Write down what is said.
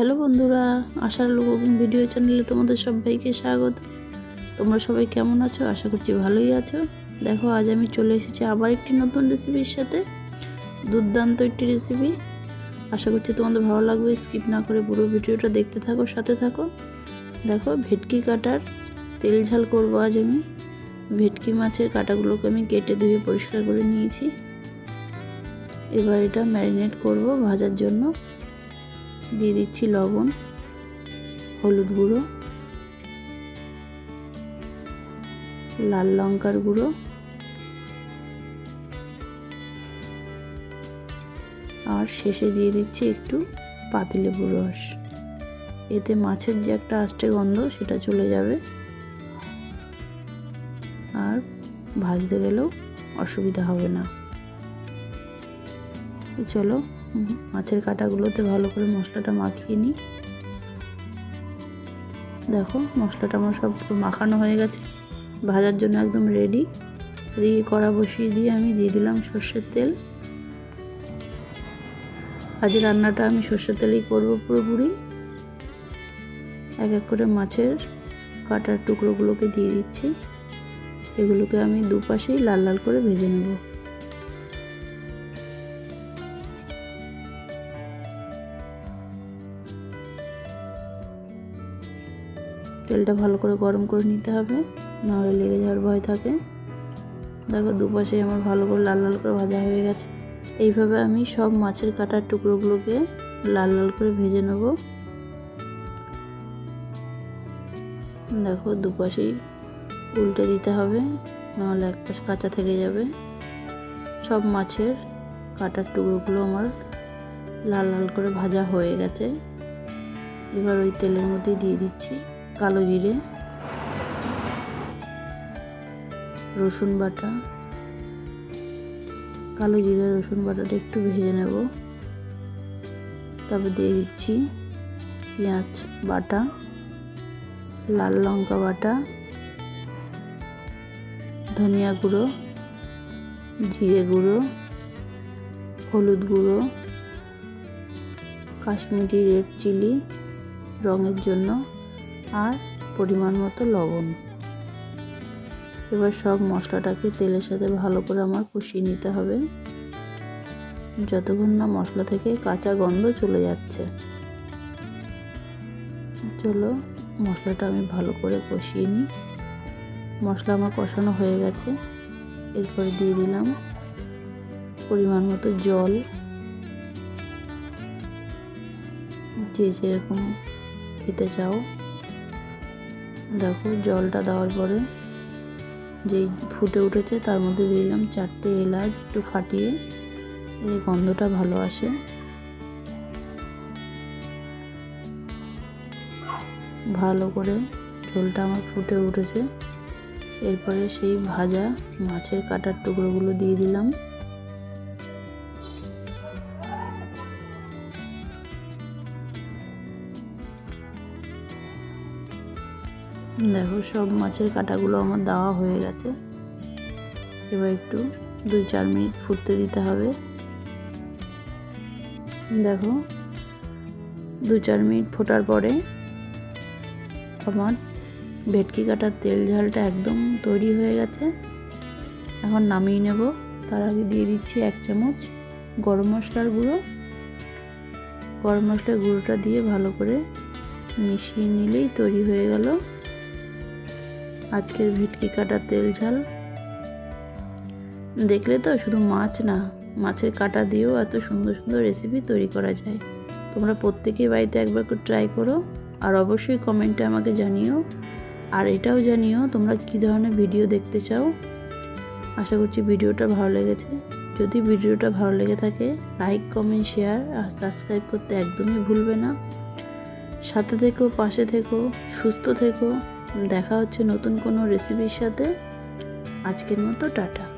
Hello বন্ধুরা আশার আলো কুকিং ভিডিও চ্যানেলে তোমাদের সবাইকে স্বাগত। তোমরা সবাই কেমন আছো? আশা করছি ভালোই আছো। দেখো, আজ আমি চলে এসেছি আবার একটি নতুন রেসিপির সাথে। দুর্দান্ত একটি রেসিপি আশা করছি তোমাদের ভালো লাগবে। স্কিপ না করে পুরো ভিডিওটা দেখতে থাকো, সাথে থাকো। দেখো, ভেটকি কাটার তেল ঝাল করব আজ আমি। ভেটকি মাছের কাটাগুলোকে আমি কেটে ধুয়ে পরিষ্কার করে নিয়েছি। এবার এটা ম্যারিনেট করব ভাজার জন্য। দিয়ে দিচ্ছি লবণ, হলুদ গুঁড়ো, লাল লঙ্কার গুঁড়ো, আর শেষে দিয়ে দিচ্ছি একটু পাতিলেবুর রস। এতে মাছের যে একটা আষ্টে গন্ধ, সেটা চলে যাবে। আর ভাজতে গেলেও অসুবিধা হবে না। চলো মাছের কাটাগুলোতে ভালো করে মশলাটা মাখিয়ে নিই। দেখো, মশলাটা আমার সব মাখানো হয়ে গেছে। ভাজার জন্য একদম রেডি এদিকে কড়া বসিয়ে দিয়ে আমি দিয়ে দিলাম সর্ষের তেল। আজ রান্নাটা আমি সর্ষের তেলেই করব পুরোপুরি। এক এক করে মাছের কাটার টুকরোগুলোকে দিয়ে দিচ্ছি। এগুলোকে আমি দুপাশেই লাল লাল করে ভেজে নেব। তেলটা ভালো করে গরম করে নিতে হবে, নাহলে লেগে যাওয়ার ভয় থাকে। দেখো দুপাশে আমার ভালো করে লাল লাল করে ভাজা হয়ে গেছে। এইভাবে আমি সব মাছের কাটার টুকরোগুলোকে লাল লাল করে ভেজে নেব। দেখো দুপাশেই উল্টে দিতে হবে, নাহলে এক পাশ কাঁচা থেকে যাবে। সব মাছের কাটার টুকরোগুলো আমার লাল লাল করে ভাজা হয়ে গেছে। এবার ওই তেলের মধ্যে দিয়ে দিচ্ছি। কালো জিরে, রসুন বাটা, কালো জিরে, রসুন বাটাটা একটু ভেজে নেব। তারপর দিয়ে দিচ্ছি পেঁয়াজ বাটা, লাল লঙ্কা বাটা, ধনিয়া গুঁড়ো, জিরে গুঁড়ো, হলুদ গুঁড়ো, কাশ্মীরি রেড চিলি রঙের জন্য। আর পরিমাণ মতো লবণ। এবার সব মশলাটাকে তেলের সাথে ভালো করে আমার কষিয়ে নিতে হবে। যতক্ষণ না মশলা থেকে কাঁচা গন্ধ চলে যাচ্ছে। চলো মশলাটা আমি ভালো করে কষিয়ে নিই। মশলা আমার কষানো হয়ে গেছে। এরপরে দিয়ে দিলাম পরিমাণ মতো জল। যে যেরকম খেতে চাও। দেখো, জলটা দেওয়ার পরে যেই ফুটে উঠেছে, তার মধ্যে দিলাম চারটে এলাচ একটু ফাটিয়ে, এই গন্ধটা ভালো আসে। ভালো করে ঝোলটা আমার ফুটে উঠেছে। এরপরে সেই ভাজা মাছের কাটার টুকরোগুলো দিয়ে দিলাম। দেখো সব মাছের কাটাগুলো আমার দেওয়া হয়ে গেছে। এবার একটু দুই চার মিনিট ফুটতে দিতে হবে। দেখো দু চার মিনিট ফোটার পরে আমার ভেটকি কাটার তেল ঝালটা একদম তৈরি হয়ে গেছে। এখন নামিয়ে নেব। তার আগে দিয়ে দিচ্ছি এক চামচ গরম মশলার গুঁড়ো। গরম মশলার গুঁড়োটা দিয়ে ভালো করে মিশিয়ে নিলেই তৈরি হয়ে গেল। আজকের ভেটকি কাটার তেল ঝাল। দেখলে তো শুধু মাছ না, মাছের কাটা দিয়েও এত সুন্দর সুন্দর রেসিপি তৈরি করা যায়। তোমরা প্রত্যেকেই বাড়িতে একবার করে ট্রাই করো, আর অবশ্যই কমেন্টে আমাকে জানিও। আর এটাও জানিও তোমরা কী ধরনের ভিডিও দেখতে চাও। আশা করছি ভিডিওটা ভালো লেগেছে। যদি ভিডিওটা ভালো লেগে থাকে লাইক কমেন্ট শেয়ার আর সাবস্ক্রাইব করতে একদমই ভুলবে না। সাথে থেকো, পাশে থেকো, সুস্থ থেকো। দেখা হচ্ছে নতুন কোনো রেসিপির সাথে। আজকের মতো টাটা।